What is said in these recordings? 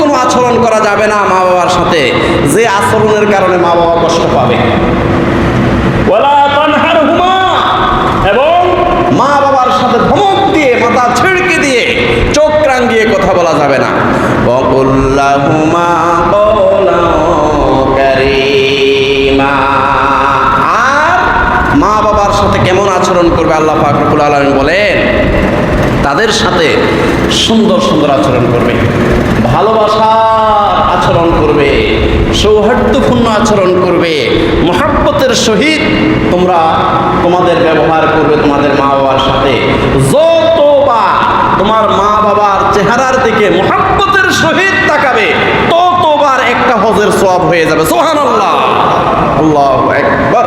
কোনো আচরণ করা যাবে না মা বাবার সাথে। যে আচরণের কারণে মা বাবা কষ্ট পাবে। মা বাবার সাথে দিয়ে দিয়ে চোখ রাঙিয়ে কথা বলা যাবে না। আর মা বাবার সাথে কেমন আচরণ করবে আল্লাহ ফাকরুল আলম বলেন? তাদের সাথে সুন্দর সুন্দর আচরণ করবে। ভালোবাসার আচরণ করবে, সৌহার্দ্যপূর্ণ আচরণ করবে, মহাব্বতের সহিত তোমরা তোমাদের ব্যবহার করবে তোমাদের মা বাবার সাথে। যতবার তোমার মা বাবার চেহারার দিকে মহাব্বতের সহিত তাকাবে, ততবার একটা হজের সওয়াব হয়ে যাবে। সোহান আল্লাহ আল্লাহ একবার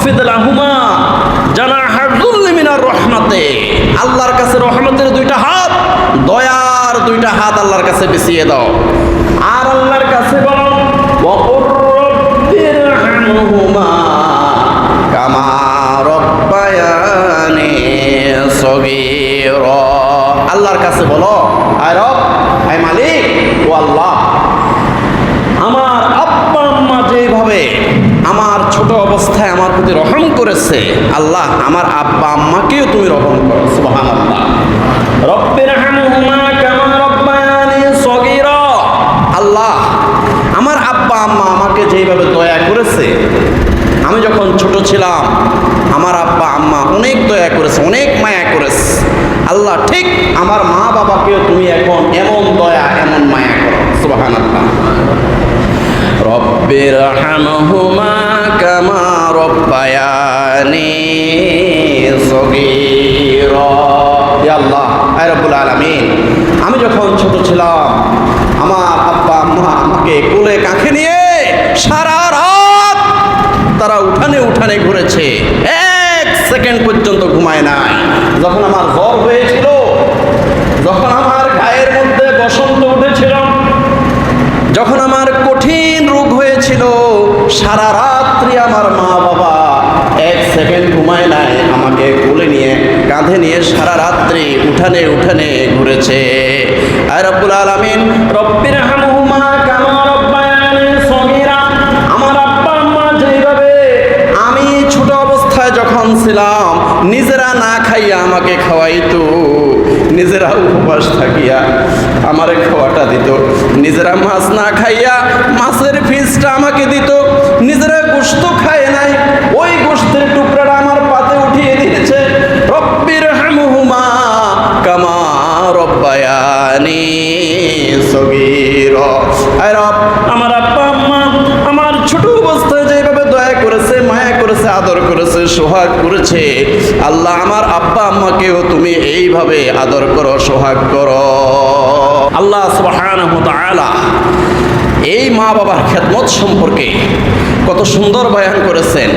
অফিদ লাহুমা জানা রহমতে। আল্লাহর কাছে রহমতের দুইটা হাত, দয়ার দুইটা হাত আল্লাহর কাছে বেশিয়ে দাও। আর আল্লাহর কাছে বলো আল্লাহর কাছে বলো, আয় রব, আয় মালিক, ও আল্লাহ আমার আব্বা আম্মা যেভাবে আমার ছোট অবস্থায় আমার প্রতি রহম করেছে। আল্লাহ আমার আব্বা আম্মাকেও তুমি রহম করো। সুবহান আল্লাহ রব্বির হামহুমা কামা রব্বায়ানি সগীরা। আল্লাহ আমার আব্বা আম্মা আমাকে যেভাবে দয়া করেছে আমি যখন ছোট ছিলাম আমার আব্বা আম্মা অনেক দয়া করেছে অনেক মায়া করেছে। আল্লাহ ঠিক আমার মা বাবাকেও তুমি এখন এমন দয়া এমন মায়া করো। আল্লাহ রব্বির হামহুমা কামা আলামিন, আমি যখন ছোট ছিলাম, আমার আব্বা আম্মা আমাকে কোলে কাঁখে নিয়ে সারা রাত তারা উঠানে উঠানে ঘুরেছে। এক সেকেন্ড পর্যন্ত ঘুমায় নাই। যখন আমার জ্বর হয়েছিল, যখন আমার গায়ের মধ্যে বসন্ত উঠেছিল, যখন আমার কঠিন রোগ হয়েছিল, সারা রাত্রি আমার মা বাবা এক সেকেন্ড ঘুমায় নাই আমাকে কোলে নিয়ে কাঁধে নিয়ে সারা রাত্রি উঠানে উঠানে ঘুরেছে। আর রব্বুল আলামিন। রব্বির হামহুমা কামা রব্বায়ানি সগীরা। আমার আব্বা আম্মা যেভাবে আমি ছোট অবস্থায় যখন ছিলাম নিজেরা না খাইয়া আমাকে খাওয়াইতো। নিজেরা উপবাস থাকিয়া আমারে খাওয়াটা দিত। নিজেরা মাছ না খাইয়া মাছের ফিসটা আমাকে দিত। নিজেরা গোস্ত খায় নাই। সগীর আমার আব্বা, আম্মা, আমার ছোট অবস্থায় যেভাবে দয়া করেছে, মায়া করেছে, আদর করেছে, সোহাগ করেছে, আল্লাহ আমার আব্বা, আম্মাকেও তুমি এইভাবে আদর করো, সোহাগ করো। আল্লাহ সুবহানাহু ওয়া এই মা বাবার খেদমত সম্পর্কে কত সুন্দর বয়ান করেছেন।